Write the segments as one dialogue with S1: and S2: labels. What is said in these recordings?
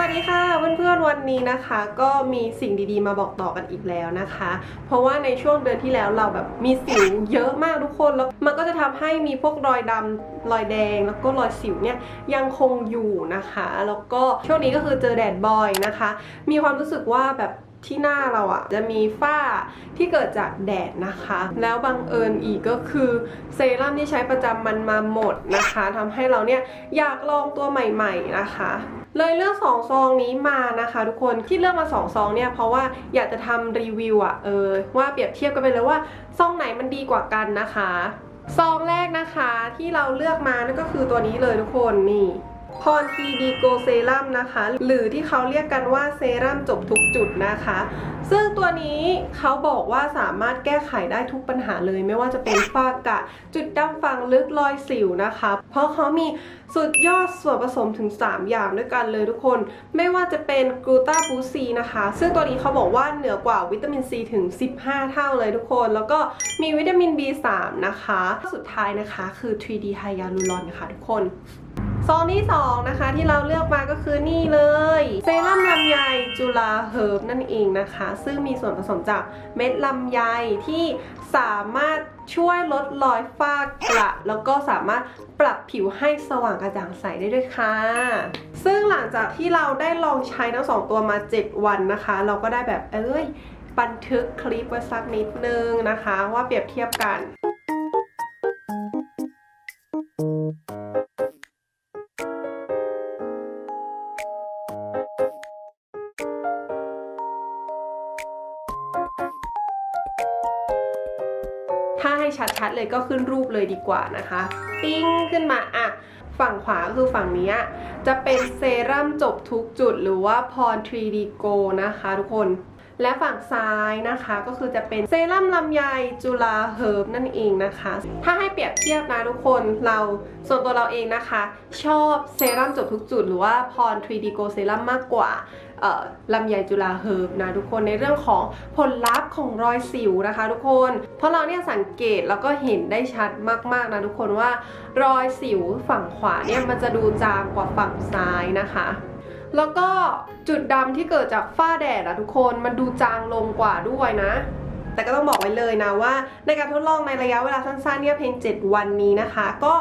S1: วัสดีค่ะเพื่อนๆวันนี้นะคะก็มีสิ่งดีๆมาบอกต่อกันอีกแล้วนะคะ เพราะว่าในช่วงเดือนที่แล้วเราแบบมีสิวเยอะมากทุกคนแล้วมันก็จะทำให้มีพวกรอยดำรอยแดงแล้วก็รอยสิวเนี่ยยังคงอยู่นะคะ แล้วก็ช่วงนี้ก็คือเจอแดดบ่อยนะคะ มีความรู้สึกว่าแบบที่หน้าเราอะ่ะจะมีฝ้าที่เกิดจากแดดนะคะ แล้วบังเอิญอีกก็คือเซรั่มที่ใช้ประจำมันมาหมดนะคะทำให้เราเนี่ยอยากลองตัวใหม่ ๆนะคะ เลยเลือกสองซองนี้มานะคะทุกคนที่เลือกมาสองซองเนี่ยเพราะว่าอยากจะทำรีวิวอะเออว่าเปรียบเทียบกันไปเลยว่าซองไหนมันดีกว่ากันนะคะซองแรกนะคะที่เราเลือกมานั่นก็คือตัวนี้เลยทุกคนนี่ พรทีดีโกเซรั่มนะคะ หรือที่เขาเรียกกันว่าเซรั่มจบทุกจุดนะคะ ซึ่งตัวนี้เขาบอกว่าสามารถแก้ไขได้ทุกปัญหาเลย ไม่ว่าจะเป็นฝ้ากระจุดดำฝังลึกรอยสิวนะคะ เพราะเขามีสุดยอดส่วนผสมถึง 3 อย่างด้วยกันเลยทุกคน ไม่ว่าจะเป็นกลูตาบูซีนะคะ ซึ่งตัวนี้เขาบอกว่าเหนือกว่าวิตามินซีถึง 15 เท่าเลยทุกคน แล้วก็มีวิตามิน B3 นะคะ สุดท้ายนะคะคือ 3D ไฮยาลูรอนค่ะทุกคน ซองที่ 2 นะคะที่เราเลือกมาก็คือนี่เลยเซรั่มลำไยจุลาเฮิร์บนั่นเองนะคะ ซึ่งมีส่วนผสมจากเม็ดลำไยที่สามารถช่วยลดรอยฝ้ากระแล้วก็สามารถปรับผิวให้สว่างกระจ่างใสได้ด้วยค่ะ ซึ่งหลังจากที่เราได้ลองใช้ทั้งสองตัวมา 7 วันนะคะ เราก็ได้แบบเอ้ยบันทึกคลิปไว้สักนิดนึงนะคะ ว่าเปรียบเทียบกัน ให้ชัดๆเลยก็ขึ้นรูปเลยดีกว่านะคะ ปิ้งขึ้นมาอะฝั่งขวาคือฝั่งนี้จะเป็นเซรั่มจบทุกจุดหรือว่าพร 3D Go นะคะ ทุกคน และฝั่งซ้ายนะคะก็คือจะเป็นเซรั่มลำไยจุลาเฮิร์บนั่นเองนะคะ ถ้าให้เปรียบเทียบนะทุกคนเราส่วนตัวเราเองนะคะ ชอบเซรั่มจบทุกจุดหรือว่าพร 3D Go เซรั่มมากกว่า ลำไยจุลาเฮิร์บนะทุกคนในเรื่องของผลลัพธ์ของรอยสิวนะคะ ทุกคน เพราะเราเนี่ยสังเกตแล้วก็เห็นได้ชัดมากๆนะทุกคนว่ารอยสิวฝั่งขวาเนี่ยมันจะดูจางกว่าฝั่งซ้ายนะคะแล้วก็จุดดำที่เกิดจากฝ้าแดดอะทุกคนมันดูจางลงกว่าด้วยนะ แต่ก็ต้องบอกไว้เลยนะว่า ในการทดลองในระยะเวลาสั้นๆเนี่ยเพียง 7 วันนี้นะคะ ก็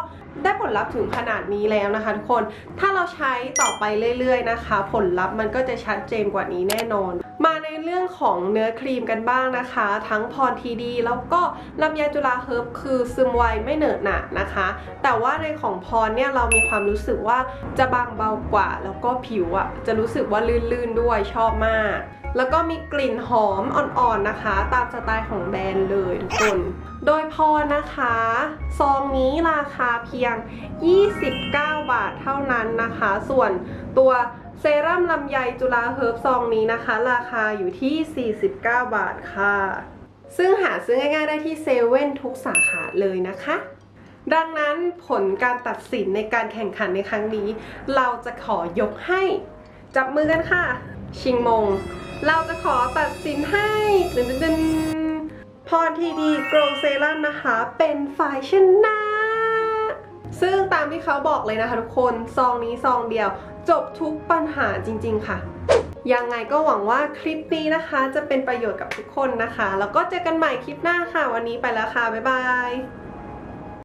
S1: ได้ผลลัพธ์ถึงขนาดนี้แล้วนะคะทุกคน ถ้าเราใช้ต่อไปเรื่อยๆนะคะ ผลลัพธ์มันก็จะชัดเจนกว่านี้แน่นอน มาในเรื่องของเนื้อครีมกันบ้างนะคะ ทั้งพรทีดีแล้วก็ลำไยจุฬาเฮิร์บคือซึมไวไม่เหนอะหนะนะคะ แต่ว่าในของพรเนี่ยเรามีความรู้สึกว่าจะบางเบากว่า แล้วก็ผิวอะจะรู้สึกว่าลื่นๆด้วยชอบมาก แล้วก็มีกลิ่นหอมอ่อนๆนะคะ ตามสไตล์ของแบรนด์เลยทุกคน โดยพอนะคะ ซองนี้ราคาเพียง 29 บาทเท่านั้นนะคะ ส่วนตัวเซรั่มลำไยจุฬาเฮิร์บซองนี้นะคะ ราคาอยู่ที่ 49 บาทค่ะ ซึ่งหาซื้อง่าย ๆ ได้ที่เซเว่นทุกสาขาเลยนะคะ ดังนั้นผลการตัดสินในการแข่งขันในครั้งนี้ เราจะขอยกให้ จับมือกันค่ะ ชิงมง เราจะขอตัดสินให้ดึนดึนดึนพรทีดีโกลเซรั่มนะคะ เป็นฝ่ายชนะ ซึ่งตามที่เขาบอกเลยนะคะทุกคน ซองนี้ซองเดียว จบทุกปัญหาจริง ๆ ค่ะ ยังไงก็หวังว่าคลิปนี้นะคะ จะเป็นประโยชน์กับทุกคนนะคะ แล้วก็เจอกันใหม่คลิปหน้าค่ะ วันนี้ไปแล้วค่ะ บ๊ายบาย